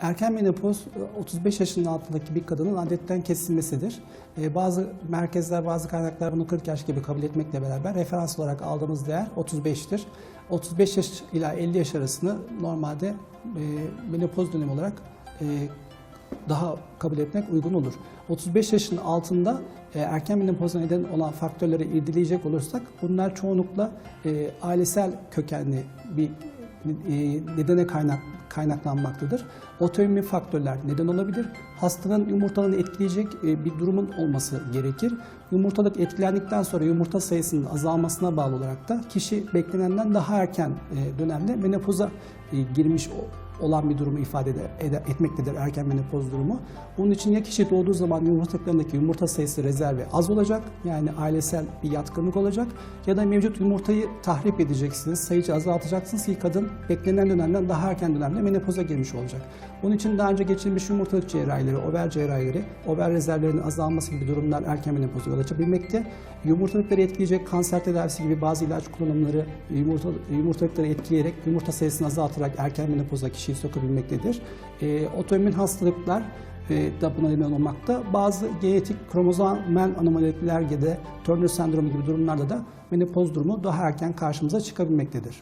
Erken menopoz e, 35 yaşının altındaki bir kadının adetten kesilmesidir. E, Bazı merkezler, bazı kaynaklar bunu 40 yaş gibi kabul etmekle beraber referans olarak aldığımız değer 35'tir. 35 yaş ila 50 yaş arasını normalde e, menopoz dönemi olarak e, daha kabul etmek uygun olur. 35 yaşın altında e, erken menopoza neden olan faktörleri irdeleyecek olursak bunlar çoğunlukla e, ailesel kökenli bir e, nedene kaynak kaynaklanmaktadır. Otoimmün faktörler neden olabilir. Hastanın yumurtalığını etkileyecek e, bir durumun olması gerekir. Yumurtalık etkilendikten sonra yumurta sayısının azalmasına bağlı olarak da kişi beklenenden daha erken e, dönemde menopoza e, girmiş olan bir durumu ifade ede- ede- etmektedir erken menopoz durumu. Bunun için ya kişi doğduğu zaman yumurtalıklarındaki yumurta sayısı rezervi az olacak yani ailesel bir yatkınlık olacak ya da mevcut yumurtayı tahrip edeceksiniz, sayıcı azaltacaksınız ki kadın beklenen dönemden daha erken dönemde menopoza girmiş olacak. Bunun için daha önce geçirilmiş yumurtalık cerrahileri, over cerrahileri, over rezervlerinin azalması gibi durumlar erken menopoza yol açabilmekte. Yumurtalıkları etkileyecek kanser tedavisi gibi bazı ilaç kullanımları yumurta, yumurtalıkları etkileyerek yumurta sayısını azaltarak erken menopoza kişiyi sokabilmektedir. E, otoimmün hastalıklar e, da buna neden olmakta. Bazı genetik kromozomal anomaliler ya da Turner sendromu gibi durumlarda da menopoz durumu daha erken karşımıza çıkabilmektedir.